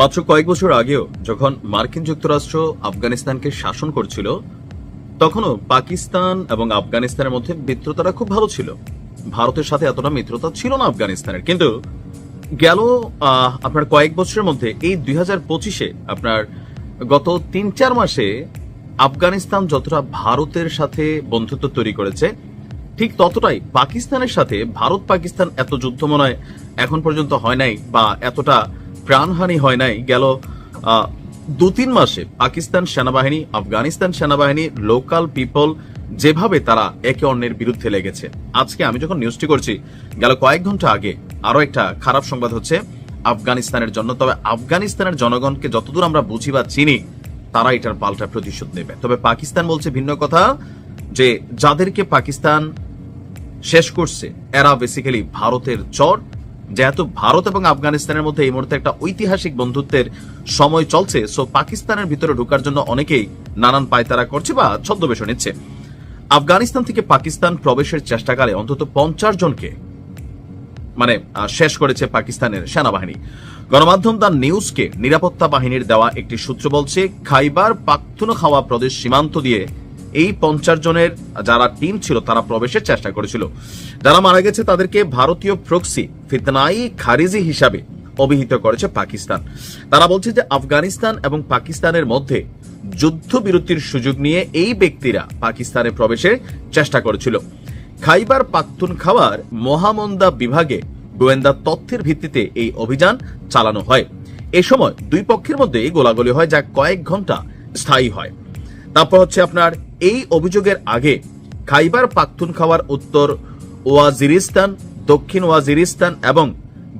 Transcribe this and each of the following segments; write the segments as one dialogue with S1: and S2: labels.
S1: মাত্র কয়েক বছর আগেও যখন মার্কিন যুক্তরাষ্ট্র আফগানিস্তানকে শাসন করছিল, তখনও পাকিস্তান এবং আফগানিস্তানের মধ্যে মিত্রতাটা খুব ভালো ছিল। ভারতের সাথে এতটা মিত্রতা ছিল না আফগানিস্তানের। কিন্তু গেল আপনার কয়েক বছরের মধ্যে, এই দুই হাজার পঁচিশে আপনার গত তিন চার মাসে আফগানিস্তান যতটা ভারতের সাথে বন্ধুত্ব তৈরি করেছে, ঠিক ততটাই পাকিস্তানের সাথে ভারত পাকিস্তান এত যুদ্ধ মনে হয় এখন পর্যন্ত হয় নাই বা এতটা প্রাণহানি হয় নাই, গেল দু তিন মাসে পাকিস্তান সেনাবাহিনী, আফগানিস্তান সেনাবাহিনী, লোকাল পিপল, যেভাবে তারা একে অন্যের বিরুদ্ধে লেগেছে। আজকে আমি যখন নিউজটি করছি, গেল কয়েক ঘণ্টা আগে আরও একটা খারাপ সংবাদ হচ্ছে আফগানিস্তানের জন্য। তবে আফগানিস্তানের জনগণকে যতদূর আমরা বুঝি বা চিনি, তারা এটার পাল্টা প্রতিশোধ নেবে। তবে পাকিস্তান বলছে ভিন্ন কথা, যে যাদেরকে পাকিস্তান শেষ করছে, এরা বেসিক্যালি ভারতের চর যেহেতু ভারত এবং আফগানিস্তানের মধ্যে এই মুহূর্তে একটা ঐতিহাসিক বন্ধুত্বের সময় চলছে সো পাকিস্তানের ভিতরে ঢোকার জন্য অনেকেই নানান পায়তারা করছে বা ছদ্মবেশ নিচ্ছে। আফগানিস্তান থেকে পাকিস্তান প্রবেশের চেষ্টাকালে অন্তত পঞ্চাশ জনকে মানে শেষ করেছে পাকিস্তানের সেনাবাহিনী। গণমাধ্যম দ্য নিউজকে নিরাপত্তা বাহিনীর দেওয়া একটি সূত্র বলছে, খাইবার পাখতুনখাওয়া প্রদেশ সীমান্ত দিয়ে এই পঞ্চাশ জনের যারা টিম ছিল, তারা প্রবেশের চেষ্টা করেছিল। যারা মারা গেছে, তাদেরকে ভারতীয় প্রক্সি ফিতনাই খারিজি হিসাবে অভিহিত করেছে পাকিস্তান। তারা বলছে যে, আফগানিস্তান এবং পাকিস্তানের মধ্যে যুদ্ধবিরতির সুযোগ নিয়ে এই ব্যক্তিরা পাকিস্তানে প্রবেশের চেষ্টা করেছিল। খাইবার পাখতুনখাওয়ার মহামন্দা বিভাগে গোয়েন্দা তথ্যের ভিত্তিতে এই অভিযান চালানো হয়। এ সময় দুই পক্ষের মধ্যে গোলাগুলি হয়, যা কয়েক ঘণ্টা স্থায়ী হয়। তারপর হচ্ছে আপনার এই অভিযোগের আগে খাইবার পাখতুনখাওয়ার উত্তর ওয়াজিরিস্তান, দক্ষিণ ওয়াজিরিস্তান এবং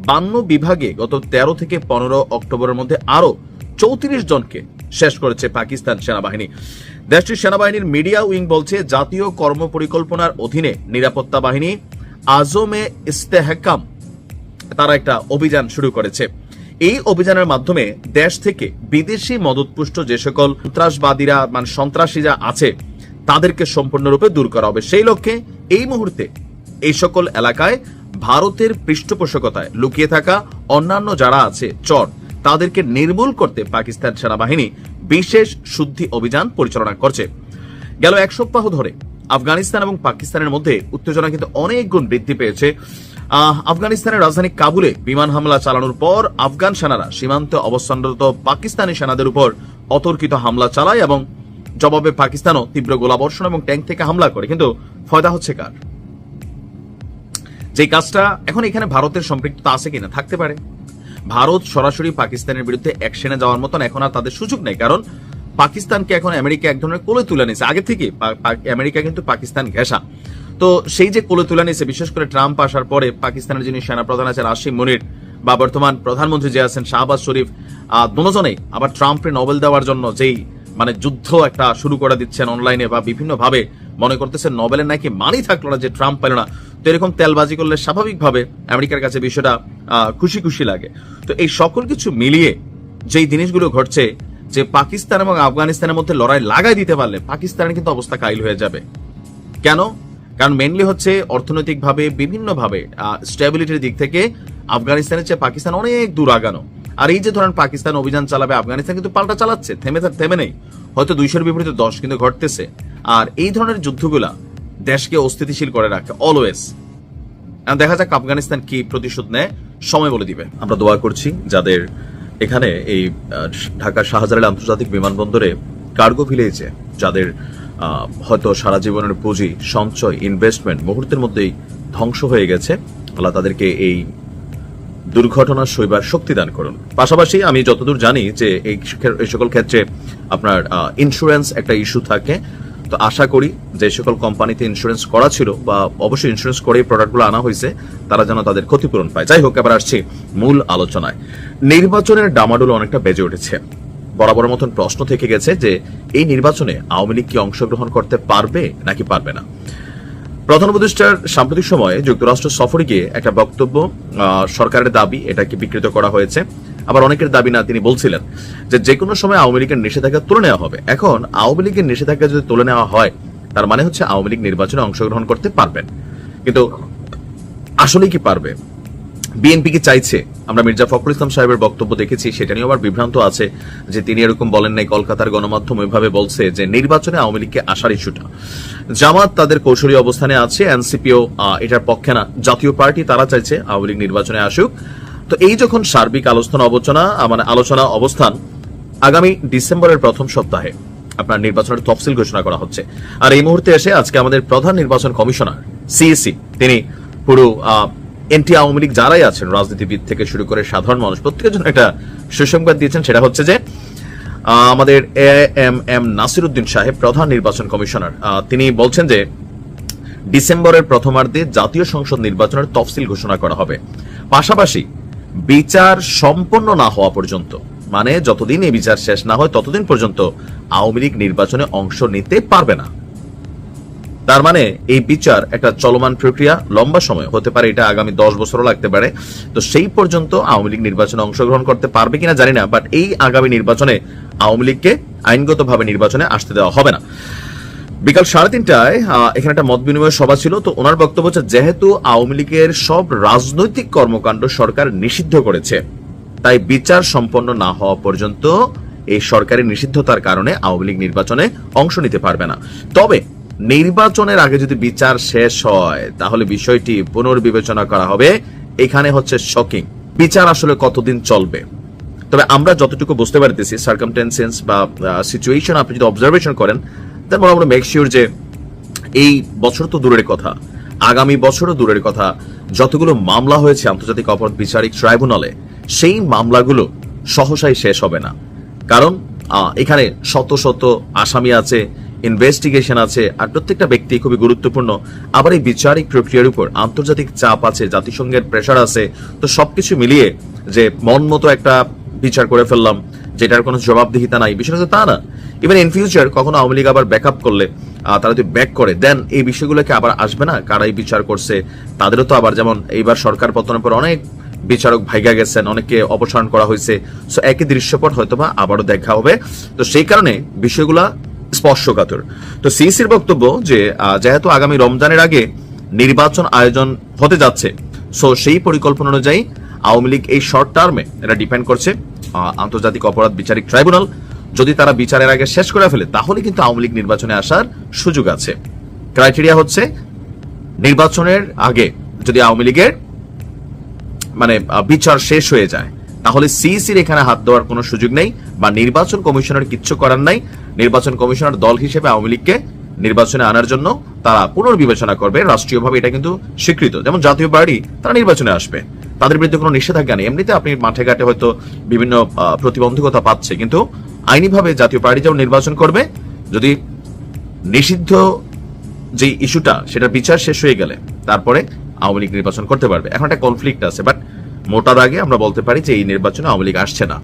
S1: বান্ন বিভাগে গত তেরো থেকে পনেরো অক্টোবরের মধ্যে আরও চৌত্রিশ জনকে শেষ করেছে পাকিস্তান সেনাবাহিনী। দেশটির সেনাবাহিনীর মিডিয়া উইং বলছে, জাতীয় কর্ম পরিকল্পনার অধীনে নিরাপত্তা বাহিনী আজমে ইস্তেহকাম তারা একটা অভিযান শুরু করেছে। এই অভিযানের মাধ্যমে দেশ থেকে বিদেশি মদতপুষ্ট যে সকল সন্ত্রাসবাদীরা মানে সন্ত্রাসীরা আছে তাদেরকে সম্পূর্ণরূপে দূর করা হবে। সেই লক্ষ্যে এই মুহূর্তে এই সকল এলাকায় ভারতের পৃষ্ঠপোষকতায় লুকিয়ে থাকা অন্যান্য যারা আছে, চর, তাদেরকে নির্মূল করতে পাকিস্তান সেনাবাহিনী বিশেষ শুদ্ধি অভিযান পরিচালনা করছে। গেল এক সপ্তাহ ধরে আফগানিস্তান এবং পাকিস্তানের মধ্যে উত্তেজনা কিন্তু অনেক গুণ বৃদ্ধি পেয়েছে। আফগানিস্তানের রাজধানী কাবুলে বিমান হামলা চালানোর পর আফগান সেনারা সীমান্তে অবস্থানরত পাকিস্তানি সেনাদের উপর অতর্কিত হামলা চালায় এবং জবাবে পাকিস্তানও তীব্র গোলাবর্ষণ এবং ট্যাঙ্ক থেকে হামলা করে। কিন্তু ফয়দা হচ্ছে কার? যে কাজটা এখন এখানে ভারতের সম্পৃক্ততা আছে কিনা থাকতে পারে। ভারত সরাসরি পাকিস্তানের বিরুদ্ধে অ্যাকশনে যাওয়ার মতন এখন আর তাদের সুযোগ নেই, কারণ পাকিস্তানকে এখন আমেরিকা এক ধরনের কোলে তুলে নিয়েছে। আগে থেকে আমেরিকা কিন্তু পাকিস্তান ঘেঁষা। তো সেই যে কোলে তুলে নিয়েছে, বিশেষ করে ট্রাম্প আসার পরে পাকিস্তানের যিনি সেনাপ্রধান আছেন আসিম মনির বা বর্তমান প্রধানমন্ত্রী যে আছেন শাহবাজ শরীফ দুজনেই আবার ট্রাম্পের নোবেল দেওয়ার জন্য যেই মানে যুদ্ধ একটা শুরু করে দিচ্ছেন অনলাইনে বা বিভিন্ন ভাবে মনে করতেছেন নোবেলের নাকি মানি থাকল না যে ট্রাম্প পেল না। তো এরকম তেলবাজি করলে স্বাভাবিকভাবে আমেরিকার কাছে বিষয়টা খুশি খুশি লাগে। তো এই সকল কিছু মিলিয়ে যেই জিনিসগুলো ঘটছে, যে পাকিস্তান এবং আফগানিস্তানের মধ্যে লড়াই লাগাই দিতে পারলে পাকিস্তানের কিন্তু অবস্থা কাইল হয়ে যাবে। কেন? কারণ মেনলি হচ্ছে অর্থনৈতিকভাবে, বিভিন্নভাবে স্টেবিলিটির দিক থেকে আফগানিস্তানের চেয়ে পাকিস্তান অনেক দূর আগানো। আর এই যে ধরেন পাকিস্তান অভিযান চালাবে, আফগানিস্তান কিন্তু পাল্টা চালাচ্ছে, থেমে থেমে নেই। হয়তো দুইশোর বিপরীতে দশ কিন্তু ঘটতেছে। আর এই ধরনের যুদ্ধগুলা দেশকে অস্থিতিশীল করে রাখে অলওয়েজ দেখা যাক আফগানিস্তান কি প্রতিশোধ নেয়, সময় বলে দিবে। আমরা দোয়া করছি যাদের এখানে এই ঢাকা শাহজালাল আন্তর্জাতিক বিমানবন্দরে কার্গো ভিলেজে যাদের হয়তো সারা জীবনের পুঁজি, সঞ্চয় ইনভেস্টমেন্ট মুহূর্তের মধ্যেই ধ্বংস হয়ে গেছে। আল্লাহ তাদেরকে এই দুর্ঘটনা সইবার শক্তি দান করুন। পাশাপাশি আমি যতদূর জানি যে এই এই সকল ক্ষেত্রে আপনার ইন্স্যুরেন্স একটা ইস্যু থাকে। তো আশা করি যে সকল কোম্পানিতে ইন্স্যুরেন্স করা ছিল বা অবশ্যই ইন্স্যুরেন্স করে প্রোডাক্টগুলো আনা হয়েছে, তারা যেন তাদের ক্ষতিপূরণ পায়। যাই হোক, এবার আসছি মূল আলোচনায়। নির্বাচনের ডামাডোল অনেকটা বেজে উঠেছে। বরাবর মতন প্রশ্ন থেকে গেছে যে, এই নির্বাচনে আওয়ামী লীগ কি অংশগ্রহণ করতে পারবে নাকি পারবে না? প্রধান উপদেষ্টার সাম্প্রতিক সময়ে যুক্তরাষ্ট্র সফরে গিয়ে একটা বক্তব্য সরকারের দাবি এটাকে বিকৃত করা হয়েছে। আবার অনেকের দাবি না তিনি বলছিলেন যে যে কোনো সময় আওয়ামী লীগের নিষেধাজ্ঞা তুলে নেওয়া হবে। এখন আওয়ামী লীগের নিষেধাজ্ঞা যদি তুলে নেওয়া হয়, তার মানে হচ্ছে আওয়ামী লীগ নির্বাচনে অংশগ্রহণ করতে পারবেন। কিন্তু আসলে কি পারবে? বিএনপি কি চাইছে? আমরা মির্জা ফখরুল ইসলাম সাহেবের বক্তব্য দেখেছি, সেটা নিয়ে আবার বিভ্রান্ত আছে যে তিনি এরকম বলেন নাই, কলকাতার গণমাধ্যম এভাবে বলছে যে নির্বাচনে আওয়ামী লীগকে আসার ইস্যুটা। জামাত তাদের কৌশলী অবস্থানে আছে, এনসিপিও এটার পক্ষে না। জাতীয় পার্টি তারা চাইছে আওয়ামী লীগ নির্বাচনে আসুক। তো এই যখন সার্বিক আলোচনা অবচনা মানে আলোচনা অবস্থান, আগামী ডিসেম্বরের প্রথম সপ্তাহে আপনার নির্বাচনের তফসিল ঘোষণা করা হচ্ছে। আর এই মুহূর্তে এসে আজকে আমাদের প্রধান নির্বাচন কমিশনার সিএসি তিনি পুরো এনটি আওয়ামী লীগ যারাই আছেন, রাজনীতিবিদ থেকে শুরু করে সাধারণ মানুষ, প্রত্যেকের জন্য একটা সুসংবাদ দিয়েছেন, সেটা হচ্ছে যে আমাদের A M M Nasir Uddin সাহেব, প্রধান নির্বাচন কমিশনার তিনি বলছেন যে, ডিসেম্বরের প্রথমার্ধে জাতীয় সংসদ নির্বাচনের তফসিল ঘোষণা করা হবে। পাশাপাশি, বিচার সম্পন্ন না হওয়া পর্যন্ত মানে যতদিন এই বিচার শেষ না হয়, ততদিন পর্যন্ত আওয়ামী লীগ নির্বাচনে অংশ নিতে পারবে না। তার মানে এই বিচার একটা চলমান প্রক্রিয়া, লম্বা সময় হতে পারে, এটা আগামী দশ বছরও লাগতে পারে। তো সেই পর্যন্ত আওয়ামী লীগ নির্বাচনে অংশগ্রহণ করতে পারবে কিনা জানি না বাট এই আগামী নির্বাচনে আওয়ামী লীগকে আইনগতভাবে নির্বাচনে আসতে দেওয়া হবে না। বিকাল সাড়ে তিনটায় এখানে একটা মত বিনিময় সভা ছিল, তো ওনার বক্তব্য হচ্ছে, যেহেতু আওয়ামী লীগের সব রাজনৈতিক কর্মকাণ্ড সরকার নিষিদ্ধ করেছে, তাই বিচার সম্পন্ন না হওয়া পর্যন্ত এই সরকারি নিষিদ্ধতার কারণে আওয়ামী লীগ নির্বাচনে অংশ নিতে পারবে না। তবে নির্বাচনের আগে যদি বিচার শেষ হয়, তাহলে বিষয়টি পুনর্বিবেচনা করা হবে। এখানে হচ্ছে শকিং বিচার আসলে কতদিন চলবে? তবে আমরা যতটুকু বুঝতে পারতেছি সার্কামটেন্সেন্স বা সিচুয়েশন আপনি যদি অবজারভেশন করেন তারপর আমরা মেক শিওর যে এই বছর তো দূরের কথা। আগামী বছরও দূরের কথা। যতগুলো মামলা হয়েছে আন্তর্জাতিক অপরাধ বিচারিক ট্রাইব্যুনালে, সেই মামলাগুলো সহসাই শেষ হবে না। কারণ এখানে শত শত আসামি আছে ইনভেস্টিগেশন আছে আর প্রত্যেকটা ব্যক্তি খুবই গুরুত্বপূর্ণ। আবার এই বিচারিক প্রক্রিয়ার উপর আন্তর্জাতিক চাপ আছে, জাতিসংঘের প্রেশার আছে। তো সবকিছু মিলিয়ে যে মন মতো একটা বিচার করে ফেললাম, যেটার কোনো জবাবদিহিতা নাই, বিষয়টা তো তা না। ইভেন ইন ফিউচার কখনো আওয়ামী লীগ আবার ব্যাক করলে তারা যদি ব্যাক করে দেন এই বিষয়গুলোকে আবার আসবে না কারাই বিচার করছে, তাদেরও তো আবার যেমন এইবার সরকার পতনের পর অনেক বিচারক ভাইগা গেছেন, অনেককে অপসারণ করা হয়েছে। সো একই দৃশ্যপট হয়তোবা আবারও দেখা হবে। তো সেই কারণে বিষয়গুলা স্পর্শকাতর। তো সিসির বক্তব্য যে যেহেতু আগামী রমজানের আগে নির্বাচন আয়োজন হতে যাচ্ছে, সো সেই পরিকল্পনা অনুযায়ী আওয়ামী লীগ এই শর্ট টার্মে এটা ডিপেন্ড করছে আন্তর্জাতিক অপরাধ বিচারিক ট্রাইব্যুনাল যদি তারা বিচারের আগে শেষ করে ফেলে, তাহলে কিন্তু আওয়ামী লীগ নির্বাচনে আসার সুযোগ আছে। ক্রাইটেরিয়া হচ্ছে, নির্বাচনের আগে যদি আওয়ামী লীগের মানে বিচার শেষ হয়ে যায় তাহলে সিইসির এখানে হাত দেওয়ার কোনো সুযোগ নেই বা নির্বাচন কমিশনের কিচ্ছু করার নাই। নির্বাচন কমিশনার দল হিসেবে আওয়ামী লীগকে নির্বাচনে আনার জন্য তারা পুনর্বিবেচনা করবে। রাষ্ট্রীয়ভাবে এটা কিন্তু স্বীকৃত। যেমন জাতীয় পার্টি, তারা নির্বাচনে আসবে। তাদের বিরুদ্ধে কোনো নিষেধাজ্ঞা নেই। এমনিতে আপনি মাঠে ঘাটে হয়তো বিভিন্ন প্রতিবন্ধকতা পাচ্ছে। কিন্তু আইনিভাবে জাতীয় পার্টি যেমন নির্বাচন করবে, যদি নিষিদ্ধ যে ইস্যুটা সেটা বিচার শেষ হয়ে গেলে, তারপরে আওয়ামী লীগ নির্বাচন করতে পারবে। এখন একটা কনফ্লিক্ট আছে। বাট মোটার আগে আমরা বলতে পারি যে এই নির্বাচনে আওয়ামী লীগ আসছে না।